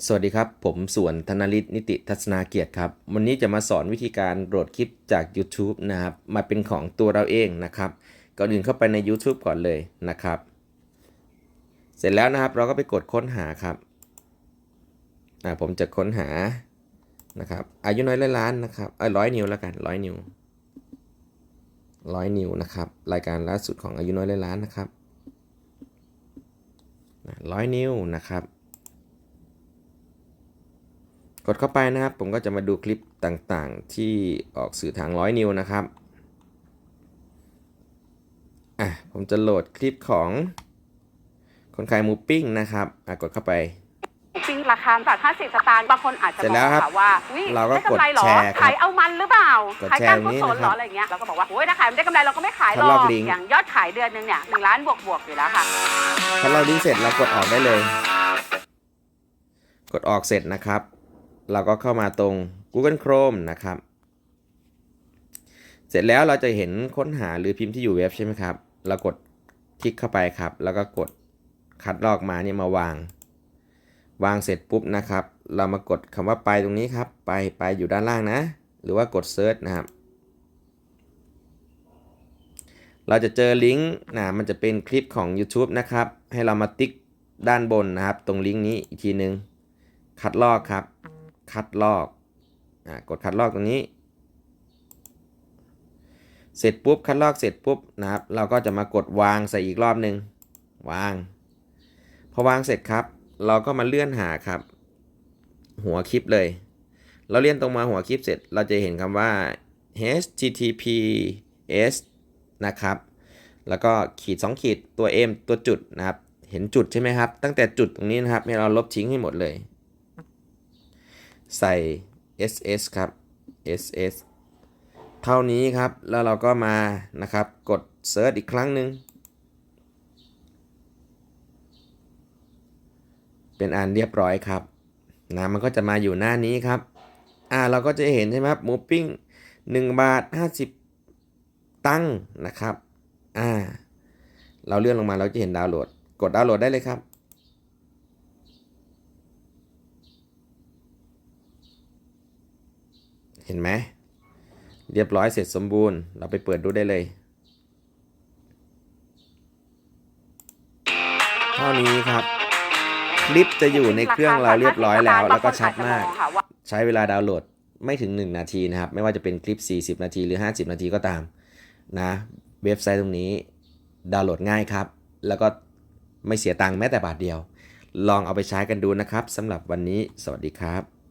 สวัสดีครับ ผมสวนธนฤทธิ์นิติทัศนาเกียรติครับ วันนี้จะมาสอนวิธีการโหลดคลิปจาก YouTube นะครับ มาเป็นของตัวเราเองนะครับ ก่อนอื่นเข้าไปใน YouTube ก่อนเลยนะครับ เสร็จแล้วนะครับเราก็ไปกดค้นหาครับอ่าผมจะค้นหานะครับอายุน้อยร้อยล้านนะครับเอ้ร้อยนิวแล้วกันร้อยนิวร้อยนิวนะครับรายการล่าสุดของอายุน้อยร้อยล้านนะครับร้อยนิวนะครับ กดเข้าไปนะครับ ผมก็จะมาดูคลิปต่างๆ ที่ออกสื่อทางร้อยนิ้วนะครับอะผมจะโหลดคลิปของคนขายหมูปิ้งนะครับอะกดเข้าไปปิ้งราคาจาก50 สตางค์บางคนอาจจะเสร็จบแล้อวกครับค่ะว่าอุ๊ยเราก็ได้กำไรเหรอกดแชร์ครับขายเอามันหรือเปล่า กดขายแชร์การตรงนี้กุศลเหรอนะครับอะไรอย่างเงี้ยเราก็บอกว่าโอ้ยถ้าขายไม่ได้กำไรเราก็ไม่ขายหรถ้าลออกกลิงก์ อย่างยอดขายเดือนหนึงเนี่ยหนึ่งล้านบวกบวกๆอยู่แล้วค่ะพอเราลิงก์เสร็จเรากดออกได้เลย กดออกเสร็จนะครับ เราก็เข้ามาตรง Google Chrome นะครับ เสร็จแล้วเราจะเห็นค้นหาหรือพิมพ์ที่อยู่เว็บใช่ไหมครับ เรากดคลิกเข้าไปครับ แล้วก็กดคัดลอกมาเนี่ยมาวาง วางเสร็จปุ๊บนะครับ เรามากดคำว่าไปตรงนี้ครับ ไปไปอยู่ด้านล่างนะ หรือว่ากดเซิร์ชนะครับ เราจะเจอลิงก์นะมันจะเป็นคลิปของ YouTube นะครับ ให้เรามาติ๊กด้านบนนะครับ ตรงลิงก์นี้อีกทีหนึ่งคัดลอกครับ คัดลอกอ่ากดคัดลอกตรงนี้ เสร็จปุ๊บคัดลอกเสร็จปุ๊บนะครับ เราก็จะมากดวางใส่อีกรอบหนึ่งวาง พอวางเสร็จครับ เราก็มาเลื่อนหาครับ หัวคลิปเลย เราเลื่อนตรงมาหัวคลิปเสร็จ เราจะเห็นคำว่า https นะครับ แล้วก็ขีด 2 ขีดตัว m ตัวจุดนะครับ เห็นจุดใช่ไหมครับ ตั้งแต่จุดตรงนี้นะครับ ให้เราลบทิ้งให้หมดเลย ใส่ ss ครับ ss เท่านี้ครับ แล้วเราก็มานะครับ กด search อีกครั้งหนึ่งเป็นอันเรียบร้อยครับนะมันก็จะมาอยู่หน้านี้ครับ อ่าเราก็จะเห็นใช่ไหมครับหมูปิ้ง1 บาท 50 ตังค์นะครับ อ่า เราเลื่อนลงมาเราจะเห็นดาวน์โหลด กดดาวน์โหลดได้เลยครับ ห็นไหมเรียบร้อยเสร็จสมบูรณ์ เราไปเปิดดูได้เลย เท่านี้ครับ คลิปจะอยู่ในเครื่องเราเรียบร้อยแล้ว แล้วก็ชัดมาก ใช้เวลาดาวน์โหลดไม่ถึง 1 นาทีนะครับ ไม่ว่าจะเป็นคลิป 40 นาทีหรือ 50 นาทีก็ตามนะ เว็บไซต์ตรงนี้ดาวน์โหลดง่ายครับ แล้วก็ไม่เสียตังค์แม้แต่บาทเดียว ลองเอาไปใช้กันดูนะครับสำหรับวันนี้ สวัสดีครับ